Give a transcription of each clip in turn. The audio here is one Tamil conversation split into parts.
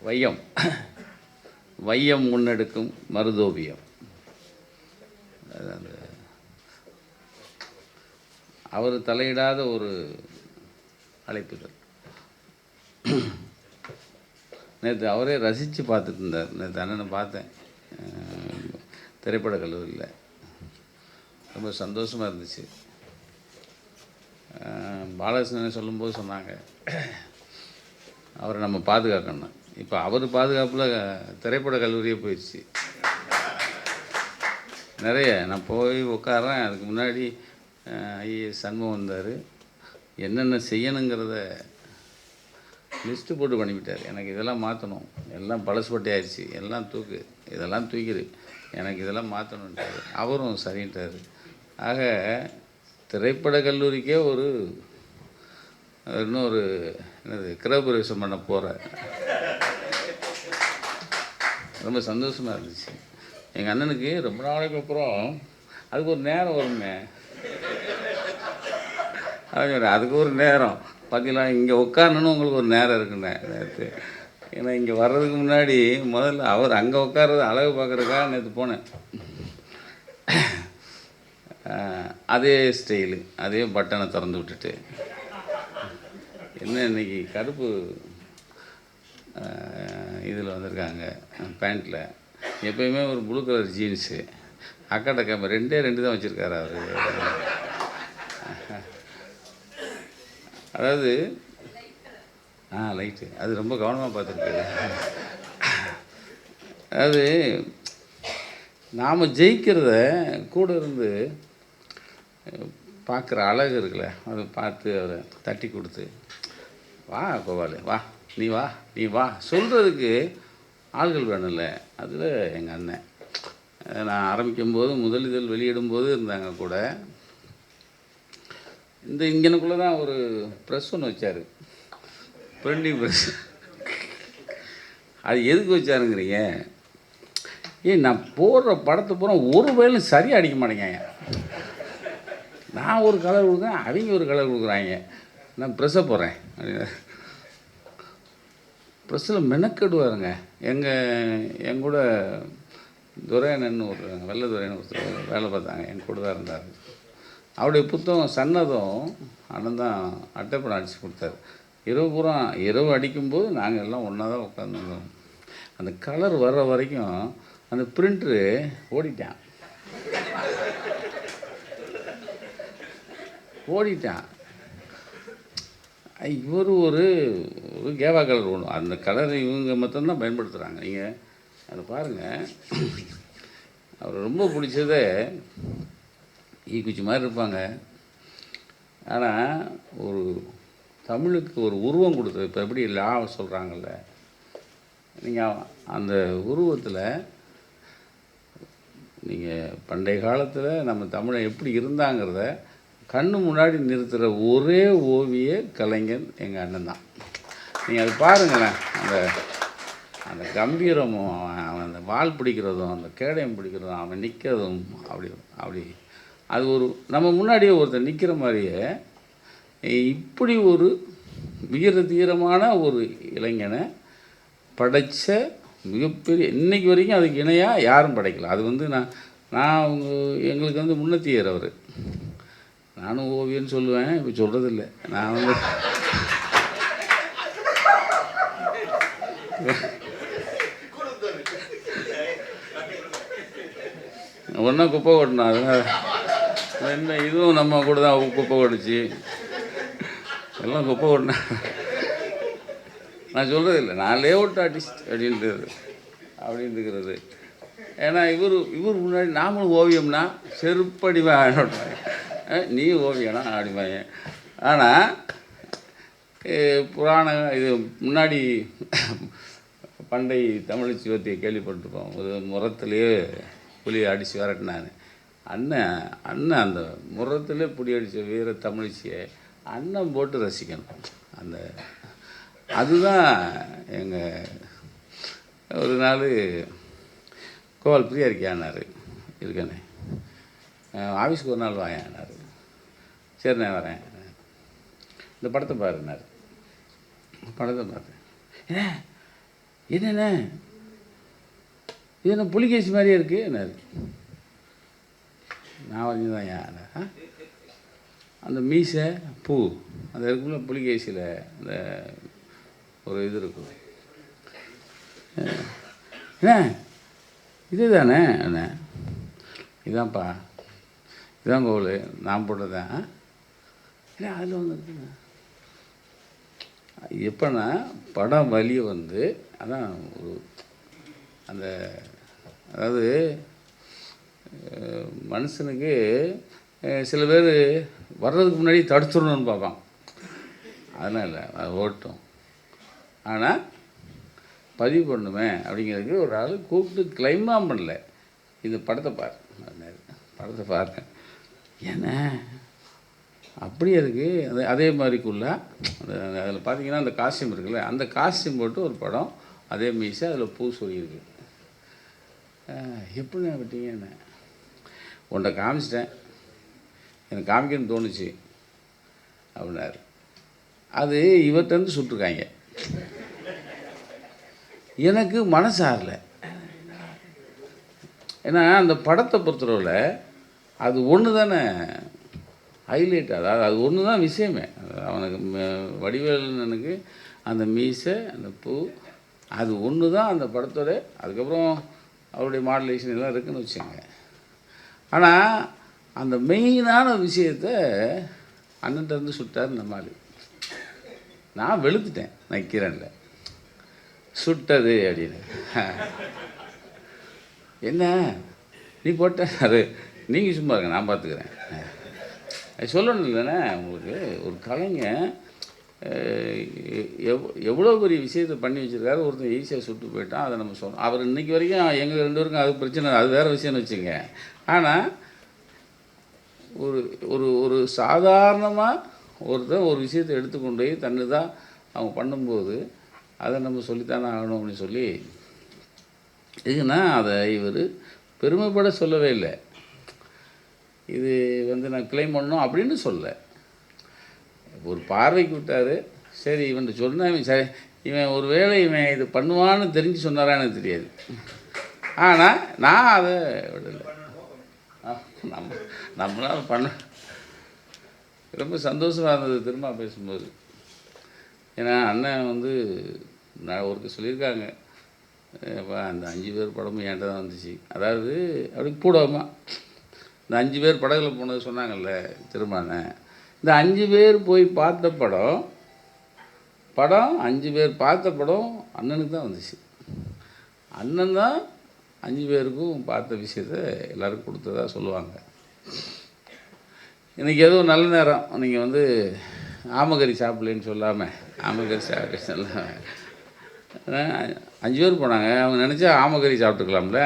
வையம். வையம் முன்னெடுக்கும் மருதோபியம். அந்த அவர் தலையிடாத ஒரு அழைப்புதல் நேற்று அவரே ரசித்து பார்த்துட்டு இருந்தார். நேற்று அண்ணனை பார்த்தேன். திரைப்பட கல்லூரியில். ரொம்ப சந்தோஷமாக இருந்துச்சு. பாலகிருஷ்ணனை சொல்லும்போது சொன்னாங்க அவரை நம்ம பாதுகாக்கணும். இப்போ அவர் பாதுகாப்பில் திரைப்பட கல்லூரியே போயிடுச்சு. நிறைய நான் போய் உட்காறேன் அதுக்கு முன்னாடி ஐஏஎஸ் சண்முகம் வந்தார். என்னென்ன செய்யணுங்கிறத லிஸ்ட்டு போட்டு பண்ணிவிட்டார். எனக்கு இதெல்லாம் மாற்றணும் எல்லாம் பழசுப்பட்டி ஆயிடுச்சு. எல்லாம் தூக்கு. இதெல்லாம் தூக்கிடு. எனக்கு இதெல்லாம் மாற்றணுன்ட்டார் அவரும் சரின்ட்டார். ஆக திரைப்பட கல்லூரிக்கே ஒரு இன்னொரு என்னது கிரகப்பிரவேசம் பண்ண போகிறேன் ரொம்ப சந்தோஷமாக இருந்துச்சு. எங்கள் அண்ணனுக்கு ரொம்ப நாளைக்கு அப்புறம் அதுக்கு ஒரு நேரம் வருங்க அப்படின்னு அதுக்கு ஒரு நேரம். பார்த்தீங்களா இங்கே உட்காரணுன்னு உங்களுக்கு ஒரு நேரம் இருக்குண்ணே நேற்று ஏன்னா இங்கே வர்றதுக்கு முன்னாடி முதல்ல அவர் அங்கே உட்கார்றது அழகு பார்க்குறதுக்காக நேற்று போனேன். அதே ஸ்டைலு அதே பட்டனை திறந்து விட்டுட்டு. என்ன இன்னைக்கு கருப்பு இதில் வந்திருக்காங்க. பேண்ட்டில் எப்பயுமே ஒரு ப்ளூ கலர் ஜீன்ஸு அக்காட்ட கேம்ப ரெண்டே ரெண்டு தான் வச்சுருக்காரு அவர். அதாவது ஆ லைட்டு அது ரொம்ப கவனமாக பார்த்துருக்கேன் அதாவது நாம் ஜெயிக்கிறத கூட இருந்து பார்க்குற அழகு இருக்குல்ல. அதை பார்த்து அவரை தட்டி கொடுத்து. வா கோபாலு வா. நீ வா நீ வா. சொல்கிறதுக்கு ஆள்கள் வேணும்ல. அதில் எங்கள் அண்ணன். அஹ் நான் ஆரம்பிக்கும்போது முதலிதழ் வெளியிடும்போது இருந்தாங்க கூட. இந்த இங்கனுக்குள்ளே தான் ஒரு ப்ரெஸ் ஒன்று வச்சார். பிரிண்டிங் ப்ரெஸ் அது எதுக்கு வச்சாருங்கிறீங்க? ஏய் நான் போடுற படத்தை பூரா ஒரு வயலும் சரியாக அடிக்க மாட்டேங்க நான் ஒரு கலர் கொடுக்குறேன் அவங்க ஒரு கலர் கொடுக்குறாங்க. நான் ப்ரெஸ்ஸை போடுறேன். ப்ரெஸ்ஸில் மெனக்கெடுவாருங்க. எங்கள் என் கூட துரையண்ணன் ஒரு வெள்ளை துரையன் ஒருத்தர் வேலை பார்த்தாங்க. என் கூட தான் இருந்தார். அவருடைய புத்தகம் சன்னதம் அண்ணன் தான் அட்டைப்படம் அடித்து கொடுத்தாரு. இரவு பூரா இரவு அடிக்கும்போது நாங்கள் எல்லாம் ஒன்றா தான் உட்காந்துருந்தோம் அந்த கலர் வர்ற வரைக்கும் அந்த பிரிண்ட்ரு ஓடிட்டான். ஓடிட்டான். இவர் ஒரு ஒரு கேவா கலர் ஒன்று அந்த கலரை இவங்க மட்டும்தான் பயன்படுத்துகிறாங்க நீங்கள் அதை பாருங்கள் அவர் ரொம்ப பிடிச்சதே ஈக்குச்சி மாதிரி இருப்பாங்க. ஆனால் ஒரு தமிழுக்கு ஒரு உருவம் கொடுத்தது. இப்போ எப்படி லா சொல்கிறாங்கல்ல நீங்கள் அந்த உருவத்தில் நீங்கள் பண்டைய காலத்தில் நம்ம தமிழை எப்படி இருந்தாங்கிறத கண்ணு முன்னாடி நிறுத்துகிற ஒரே ஓவிய கலைஞன் எங்கள் அண்ணன் தான். நீங்கள் அது பாருங்களேன். அந்த அந்த கம்பீரமும் அவன் அவன் அந்த வால் பிடிக்கிறதும் அந்த கேடயம் பிடிக்கிறதும் அவன் நிற்கிறதும் அப்படி அப்படி. அது ஒரு நம்ம முன்னாடியே ஒருத்தர் நிற்கிற மாதிரியே இப்படி ஒரு வீர தீரமான ஒரு இளைஞனை படைச்ச மிகப்பெரிய இன்றைக்கி வரைக்கும் அதுக்கு இணையாக யாரும் படைக்கல. அது வந்து நான் நான் அவங்க எங்களுக்கு வந்து முன்னத்தியர் அவர். நானும் ஓவியன்னு சொல்லுவேன் இப்போ சொல்கிறதில்ல நான் வந்து ஒன்றா குப்பை ஓட்டினா என்ன இதுவும் நம்ம கூட தான் குப்பை ஓடிச்சு எல்லாம் குப்பை கொட்டினா நான் சொல்கிறது இல்லை நான் லேஅவுட் ஆர்டிஸ்ட் அப்படின்றது அப்படின்ட்டுக்கிறது ஏன்னா இவர் இவர் முன்னாடி நாமளும் ஓவியம்னா செருப்படிவான் நீ ஓவியனா அப்படிம்பாங்க ஆனால் புராண இது முன்னாடி பண்டை தமிழ் சிவத்தையை கேள்விப்பட்டிருப்போம். ஒரு முரத்துலேயே புலி அடித்து விரட்டினான்னு. அண்ணன் அண்ணன் அந்த முரத்துலேயே புலி அடித்த வீர தமிழிச்சியை அண்ணன் போட்டு ரசிக்கணும். அந்த அதுதான் எங்கள் ஒரு நாள் கோவால் ஃப்ரீயாக இருக்கியான்னாரு இருக்கேனே. ஆஃபீஸ்க்கு ஒரு நாள் வாயானார் சரிண்ணே வரேன். இந்த படத்தை பாருன்னாரு படத்தை பார்த்தேன் ஏன் என்னண்ணே இது என்ன புலிகேசி மாதிரியே இருக்குது என்ன நான் வரைஞ்சதான் ஏன் அந்த மீசை பூ அந்த இருக்குள்ள புலிகேசியில் அந்த ஒரு இது இருக்கும். என்ன? இது தானே என்ன? இதான்ப்பா. இதான் கோவில் நான் போட்டதான் இல்லை அதில் வந்துருக்குங்க இருக்குண்ணா எப்போனா படம் வலி வந்து அதான் ஒரு அந்த அதாவது மனுஷனுக்கு சில பேர் வர்றதுக்கு முன்னாடி தடுத்துடணும்னு பார்ப்பான். அதெல்லாம் இல்லை அது ஓட்டும். ஆனால் பதிவு பண்ணுமே அப்படிங்கிறதுக்கு ஒரு ஆள் கூப்பிட்டு கிளைமாக பண்ணல. இந்த படத்தை பாரு. படத்தை பாருங்க. என்ன? அப்படியே இருக்குது அது அதே மாதிரிக்குள்ள அந்த அதில் பார்த்தீங்கன்னா அந்த காஸ்டியூம் இருக்குல்ல அந்த காஸ்டியூம் போட்டு ஒரு படம் அதே மீசை அதில் பூ சொல்லியிருக்கு எப்படி விட்டீங்க என்ன? உன்னை காமிச்சிட்டேன். எனக்கு காமிக்கணும்னு தோணுச்சு அப்படின்னாரு. அது இவர்கிட்டருந்து சுட்டுருக்காங்க. எனக்கு மனசு ஏன்னா அந்த படத்தை பொறுத்தளவில் அது ஒன்று தானே. ஹைலைட் அதாவது அது ஒன்று தான் விஷயமே. அவனுக்கு வடிவேலனுக்கு அந்த மீசை அந்த பூ அது ஒன்று தான் அந்த படத்தோட. அதுக்கப்புறம் அவருடைய மாடுலேஷன் எல்லாம் இருக்குன்னு வச்சுங்க ஆனால் அந்த மெயினான விஷயத்த அண்ணன்ட்டு இருந்து சுட்டார் இந்த மாதிரி. நான் வெளுத்துட்டேன் நக்கிறேன்ல. சுட்டது அப்படின்னு. என்ன? நீ போட்ட அது நீங்கள் சும்மா இருங்க நான் பார்த்துக்கிறேன் அது சொல்லணும் இல்லைண்ணே உங்களுக்கு ஒரு கலைஞன் எவ் எவ்வளோ பெரிய விஷயத்தை பண்ணி வச்சிருக்காரு ஒருத்தன் ஈஸியாக சுட்டு போயிட்டான் அதை நம்ம சொல்லணும். அவர் இன்றைக்கி வரைக்கும் எங்கள் ரெண்டு பேருக்கும் அது பிரச்சனை அது வேறு விஷயம்னு வச்சுங்க ஆனால் ஒரு ஒரு ஒரு சாதாரணமாக ஒருத்தர் ஒரு விஷயத்தை எடுத்துக்கொண்டு போய் தன்னு தான் அவங்க பண்ணும்போது அதை நம்ம சொல்லித்தானே ஆகணும் அப்படின்னு சொல்லி இதுனா அதை இவர் பெருமைப்பட சொல்லவே இல்லை. இது வந்து நான் கிளைம் பண்ணணும் அப்படின்னு சொல்ல ஒரு பார்வைக்கு விட்டார். சரி இவன் சொன்ன இவன் சரி இவன் ஒரு வேளை இவன் இது பண்ணுவான்னு தெரிஞ்சு சொன்னாரா எனக்கு தெரியாது. ஆனால் நான் அதை விடலை. ஆ, நம்ம நம்மளால் பண்ண ரொம்ப சந்தோஷமாக இருந்தது திரும்ப பேசும்போது. ஏன்னா அண்ணன் வந்து நான் ஒருத்தர் சொல்லியிருக்காங்க. அந்த அஞ்சு பேர் படமும் என்கிட்ட தான் வந்துச்சு. அதாவது அப்படி கூடமா இந்த அஞ்சு பேர் படகுல போனது சொன்னாங்கல்ல திருமான இந்த அஞ்சு பேர் போய் பார்த்த படம் படம் அஞ்சு பேர் பார்த்த படம் அண்ணனுக்கு தான் வந்துச்சு. அண்ணன் தான் அஞ்சு பேருக்கும் பார்த்த விஷயத்த எல்லாருக்கும் கொடுத்ததா சொல்லுவாங்க. இன்றைக்கி ஏதோ நல்ல நேரம். நீங்கள் வந்து ஆமகரி சாப்பிட்லன்னு சொல்லாமல் ஆமகரி சாப்பிட சொல்லாமல் அஞ்சு பேர் போனாங்க. அவங்க நினச்சா ஆமகரி சாப்பிட்டுக்கலாம்ல.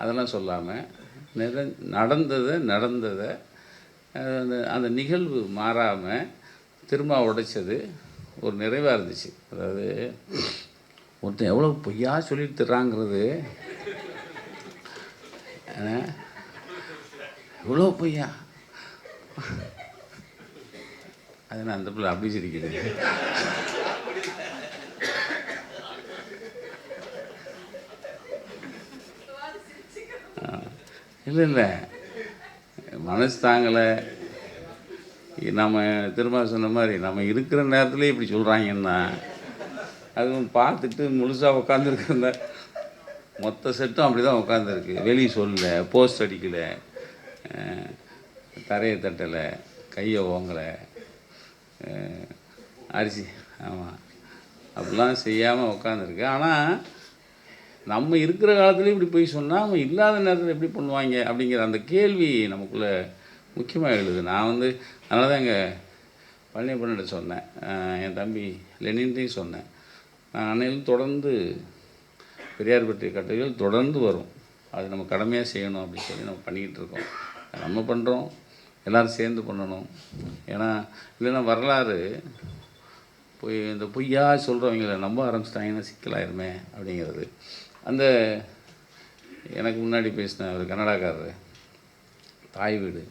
அதெல்லாம் சொல்லாமல் நிற நடந்ததை நடந்ததை அந்த அந்த நிகழ்வு மாறாமல் திரும்ப உடைச்சது ஒரு நிறைவாக இருந்துச்சு. அதாவது ஒருத்தன் எவ்வளோ பொய்யா சொல்லிட்டு தர்றாங்கிறது. எவ்வளோ பொய்யா? அது நான் அந்த பிள்ளை அப்படி சிரிக்கிறேன் இல்லை இல்லை. மனசு தாங்கலை. நம்ம திரும்ப சொன்ன மாதிரி நம்ம இருக்கிற நேரத்தில் இப்படி சொல்கிறாங்கன்னா அதுவும் பார்த்துட்டு முழுசாக உட்காந்துருக்குற மொத்த செட்டும் அப்படி தான் உட்காந்துருக்கு வெளியே சொல்லல போஸ்ட் அடிக்கலை தரையை தட்டலை கையை ஓங்கலை அரிசி ஆமாம் அப்படிலாம் செய்யாமல் உட்காந்துருக்கு ஆனால் நம்ம இருக்கிற காலத்துலேயும் இப்படி போய் சொன்னால் அவங்க இல்லாத நேரத்தில் எப்படி பண்ணுவாங்க அப்படிங்கிற அந்த கேள்வி நமக்குள்ளே முக்கியமாக எழுது நான் வந்து அதனால தான் எங்கள் பழனியப்பன்கிட்ட சொன்னேன். என் தம்பி லெனின்ட்டையும் சொன்னேன். நான் அன்னையிலும் தொடர்ந்து பெரியார் பற்றிய கட்டுரைகள் தொடர்ந்து வரும். அது நம்ம கடமையாக செய்யணும் அப்படின்னு சொல்லி நம்ம பண்ணிக்கிட்டு இருக்கோம். நம்ம பண்ணுறோம் எல்லோரும் சேர்ந்து பண்ணணும். ஏன்னா இல்லைன்னா வரலாறு போய் இந்த பொய்யா சொல்கிறவங்கள நம்ப ஆரம்பிச்சிட்டாங்கன்னா சிக்கலாயிருமே அப்படிங்கிறது. அந்த எனக்கு முன்னாடி பேசின ஒரு கன்னடாக்காரர் தாய் வீடு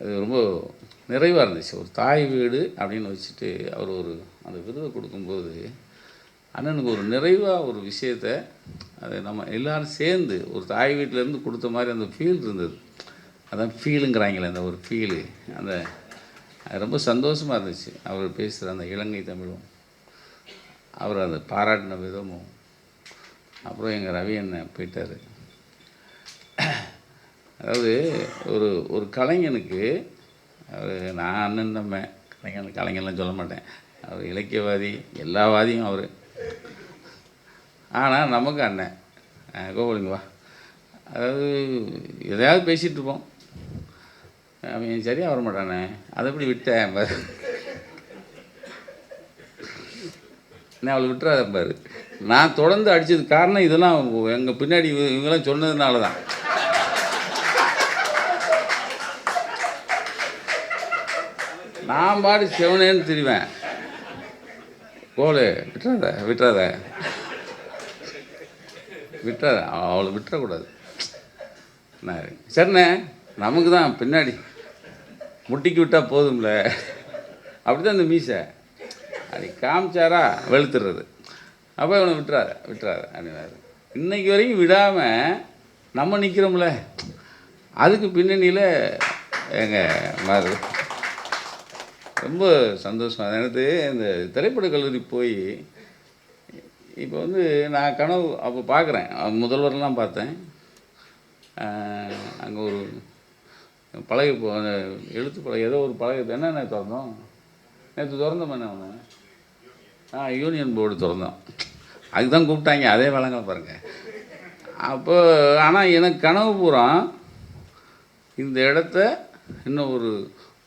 அது ரொம்ப நிறைவாக இருந்துச்சு. ஒரு தாய் வீடு அப்படின்னு வச்சுட்டு அவர் ஒரு அந்த விருதை கொடுக்கும்போது அண்ணனுக்கு ஒரு நிறைவாக ஒரு விஷயத்த அது நம்ம எல்லாரும் சேர்ந்து ஒரு தாய் வீட்டிலேருந்து கொடுத்த மாதிரி அந்த ஃபீல் இருந்தது. அதான் ஃபீலுங்கிறாங்களே அந்த ஒரு ஃபீலு அந்த அது ரொம்ப சந்தோஷமாக இருந்துச்சு. அவர் பேசுகிற அந்த இலங்கை தமிழும் அவர் அதை பாராட்டின விதமும் அப்புறம் எங்கள் ரவி என்ன போயிட்டார். அதாவது ஒரு ஒரு கலைஞனுக்கு அவர் நான் அண்ணன் தம்பேன் கலைஞன் கலைஞன்லாம் சொல்ல மாட்டேன். அவர் இலக்கியவாதி எல்லாவாதியும் அவர். ஆனால் நமக்கு அண்ணன். அஹ் வா. அதாவது எதையாவது பேசிகிட்டு இருப்போம். அவன் சரியாக வர மாட்டானே அதை எப்படி விட்டேன் பாரு நான் அவளை விட்டுறாத பாரு. நான் தொடர்ந்து அடித்தது காரணம் இதெல்லாம் எங்கள் பின்னாடி இவங்கெல்லாம் சொன்னதுனால தான் நான் பாடு சிவனேன்னு தெரிவேன். கோலு விட்டுறாத விட்டுறாத. விட்டுறாத அவளை விட்டுறக்கூடாது. நான் சரிண்ணே நமக்கு தான் பின்னாடி. முட்டிக்கு விட்டால் போதும்ல. அப்படி தான் இந்த மீசை. அப்படி காமிச்சாரா? வெளுத்துறது அப்போ இவனை விட்டுறாரு விட்டுறாரு அப்படின்னாரு இன்றைக்கி வரைக்கும் விடாமல் நம்ம நிற்கிறோம்ல அதுக்கு பின்னணியில் எங்கள் மாறு. ரொம்ப சந்தோஷம் எனக்கு இந்த திரைப்பட கல்லூரி போய் இப்போ வந்து நான் கனவு அப்போ பார்க்குறேன் முதல்வர்லாம் பார்த்தேன். அங்கே ஒரு பழகி போ எழுத்து பழகி ஏதோ ஒரு பழகி என்னென்ன திறந்தோம்? நேற்று திறந்தோம் என்ன ஒன்று யூனியன் போர்டு திறந்தோம். அதுக்கு தான் கூப்பிட்டாங்க. அதே வழங்க பாருங்கள் அப்போ ஆனால் எனக்கு கனவு பூரா இந்த இடத்த இன்னும் ஒரு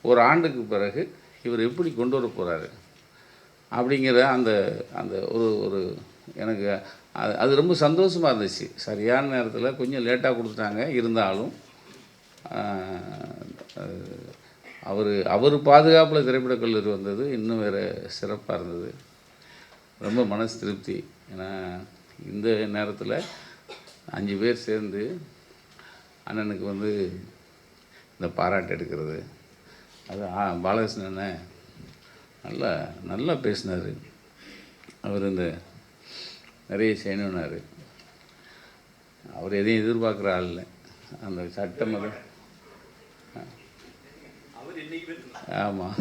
ஒரு ஆண்டுக்கு பிறகு இவர் எப்படி கொண்டு வர போகிறாரு அப்படிங்கிற அந்த அந்த ஒரு ஒரு எனக்கு அது அது ரொம்ப சந்தோஷமாக இருந்துச்சு. சரியான நேரத்தில் கொஞ்சம் லேட்டாக கொடுத்துட்டாங்க. இருந்தாலும் அவர் அவர் பாதுகாப்பில் திரைப்படக் கல்லூரி வந்தது. இன்னும் வேறு சிறப்பாக இருந்தது. ரொம்ப மனசு திருப்தி. ஏன்னா இந்த நேரத்தில் அஞ்சு பேர் சேர்ந்து அண்ணனுக்கு வந்து இந்த பாராட்டு எடுக்கிறது. அது பாலகிருஷ்ணனை நல்லா நல்லா பேசினார். அவர் இந்த நிறைய செய்யணுன்னாரு அவர் எதையும் எதிர்பார்க்குற ஆள் இல்லை. அந்த சட்டம் ஆமாம்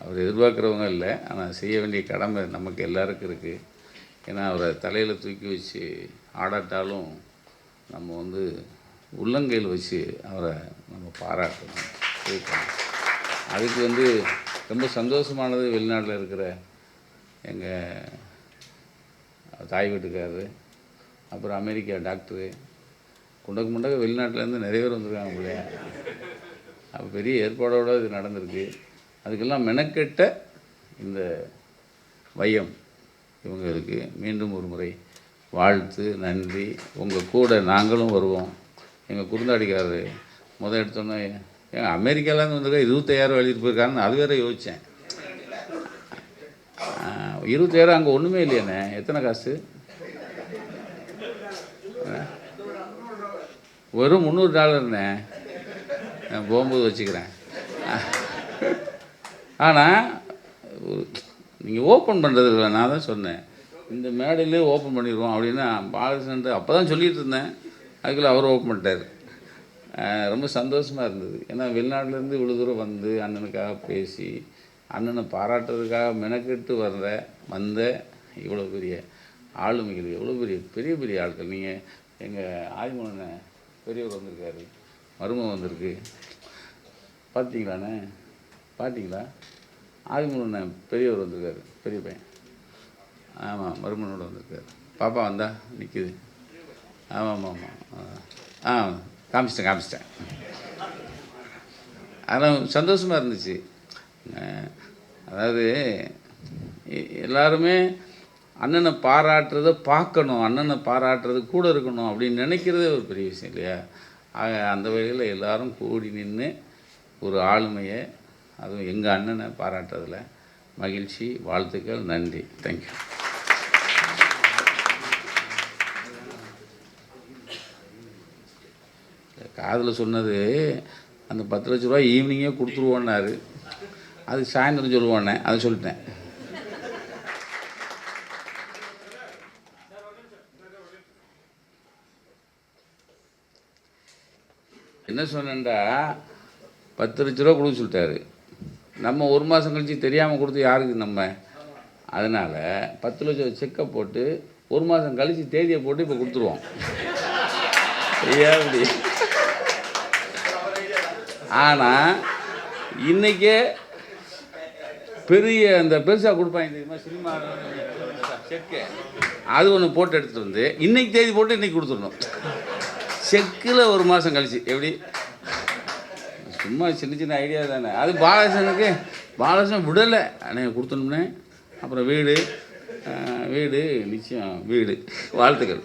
அவர் எதிர்பார்க்குறவங்க இல்லை ஆனால் செய்ய வேண்டிய கடமை நமக்கு எல்லாருக்கும் இருக்குது ஏன்னா அவரை தலையில் தூக்கி வச்சு ஆடாட்டாலும் நம்ம வந்து உள்ளங்கையில் வச்சு அவரை நம்ம பாராட்டணும். அதுக்கு வந்து ரொம்ப சந்தோஷமானது வெளிநாட்டில் இருக்கிற எங்கள் தாய் வீட்டுக்காரரு அப்புறம் அமெரிக்கா டாக்டரு. குண்டக்கு முண்டக்க வெளிநாட்டிலேருந்து நிறைய பேர் வந்திருக்காங்க பிள்ளையா அப்போ பெரிய ஏற்பாடோடு இது நடந்திருக்கு. அதுக்கெல்லாம் மெனக்கெட்ட இந்த வையம் இவங்களுக்கு மீண்டும் ஒரு முறை வாழ்த்து நன்றி. உங்கள் கூட நாங்களும் வருவோம். எங்கள் குறுந்தாடிக்காரரு முதல் எடுத்தோன்னே ஏங்க அமெரிக்காலேருந்து வந்திருக்கா? இருபத்தையாயிரம் எழுதிட்டு போயிருக்காருன்னு அது வேற யோசித்தேன் இருபத்தாயிரம் அங்கே ஒன்றுமே இல்லையாண்ணே. எத்தனை காசு? வெறும் முந்நூறு டாலர்ண்ணே. நான் போகும்போது வச்சுக்கிறேன். ஆனால் நீங்கள் ஓப்பன் பண்ணுறது இல்லை நான் தான் சொன்னேன். இந்த மேடையிலே ஓப்பன் பண்ணிடுவோம் அப்படின்னா பாலகிருஷ்ணன் அப்போ தான் சொல்லிட்டு இருந்தேன். அதுக்குள்ளே அவர் ஓப்பன் பண்ணிட்டார். ரொம்ப சந்தோஷமாக இருந்தது. ஏன்னா வெளிநாட்டிலேருந்து இவ்வளோ தூரம் வந்து அண்ணனுக்காக பேசி அண்ணனை பாராட்டுறதுக்காக மெனக்கெட்டு வர்ற வந்த இவ்வளோ பெரிய ஆளுமைகள் எவ்வளோ பெரிய பெரிய பெரிய ஆட்கள். நீங்கள் எங்கள் ஆதிமூலனை பெரியவர் வந்திருக்காரு மருமகன் வந்திருக்கு. பார்த்தீங்களாண்ணே பார்த்தீங்களா ஆதிமுருகன் பெரியவர் வந்திருக்காரு பெரிய பையன். ஆமாம் மருமனோட வந்திருக்காரு. பாப்பா வந்தா நிற்கிது ஆமாம் ஆமாம் ஆமாம் ஆ காமிச்சிட்டேன் காமிச்சிட்டேன். ஆனால் சந்தோஷமாக இருந்துச்சு. அதாவது எல்லாருமே அண்ணனை பாராட்டுறதை பார்க்கணும் அண்ணனை பாராட்டுறது கூட இருக்கணும் அப்படின்னு நினைக்கிறதே ஒரு பெரிய விஷயம் இல்லையா? ஆக அந்த வகையில் எல்லோரும் கூடி நின்று ஒரு ஆளுமையை அதுவும் எங்கள் அண்ணனை பாராட்டுறதில் மகிழ்ச்சி வாழ்த்துக்கள் நன்றி. தேங்க்யூ காதில் சொன்னது அந்த பத்து லட்ச ரூபா ஈவினிங்கே கொடுத்துருவோன்னாரு. அது சாயந்தரம் சொல்லுவோன்னே அதை சொல்லிட்டேன். என்ன சொன்னேன்டா? பத்து லட்ச ரூபா கொடுக்க சொல்லிட்டாரு. நம்ம ஒரு மாதம் கழித்து தெரியாமல் கொடுத்து யாருக்கு நம்ம? அதனால் பத்து லட்சம் செக்கை போட்டு ஒரு மாதம் கழித்து தேதியை போட்டு இப்போ கொடுத்துருவோம். அப்படி. ஆனால் இன்னைக்கே பெரிய அந்த பெருசாக கொடுப்பாங்க தெரியுமா? சினிமா செக்கு அது ஒன்று போட்டு எடுத்துகிட்டு வந்து இன்னைக்கு தேதி போட்டு இன்றைக்கி கொடுத்துடணும். செக்கில் ஒரு மாதம் கழிச்சு எப்படி? சும்மா சின்ன சின்ன ஐடியா தானே. அது பாலகிருஷ்ணனுக்கு பாலகிருஷ்ணன் விடலை. அன்னைக்கு கொடுத்தோம்னே. அப்புறம் வீடு வீடு நிச்சயம் வீடு. வாழ்த்துக்கள்.